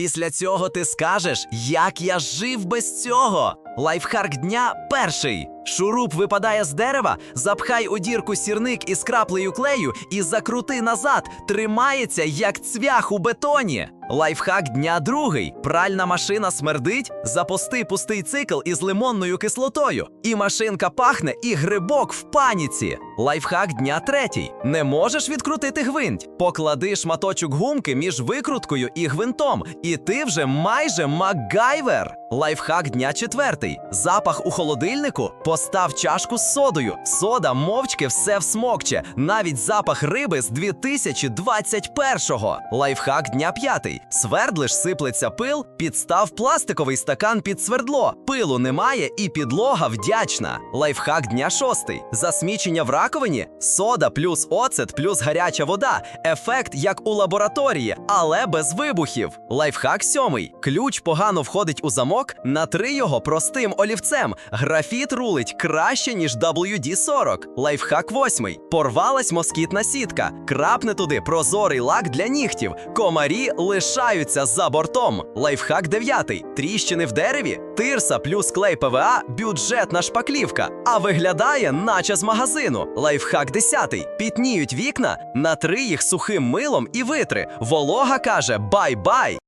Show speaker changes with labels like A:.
A: Після цього ти скажеш, як я жив без цього. Лайфхак дня перший. Шуруп випадає з дерева, запхай у дірку сірник із краплею клею і закрути назад. Тримається як цвях у бетоні. Лайфхак дня другий. Пральна машина смердить, запусти пустий цикл із лимонною кислотою. І машинка пахне, і грибок в паніці. Лайфхак дня третій. Не можеш відкрутити гвинт. Поклади шматочок гумки між викруткою і гвинтом, і ти вже майже Макгайвер. Лайфхак дня четвертий. Запах у холодильнику. Постав чашку з содою. Сода мовчки все всмокче. Навіть запах риби з 2021-го. Лайфхак дня п'ятий. Свердлиш, сиплеться пил, підстав пластиковий стакан під свердло. Пилу немає і підлога вдячна. Лайфхак дня шостий. Засмічення в раковині. Сода плюс оцет плюс гаряча вода. Ефект як у лабораторії, але без вибухів. Лайфхак сьомий. Ключ погано входить у замок. Натри його простим олівцем. Графіт рулить краще, ніж WD-40. Лайфхак восьмий. Порвалась москітна сітка. Крапне туди прозорий лак для нігтів. Комарі лишаються за бортом. Лайфхак дев'ятий. Тріщини в дереві. Тирса плюс клей ПВА бюджетна шпаклівка. А виглядає, наче з магазину. Лайфхак десятий. Пітніють вікна, натри їх сухим милом і витри. Волога каже бай-бай.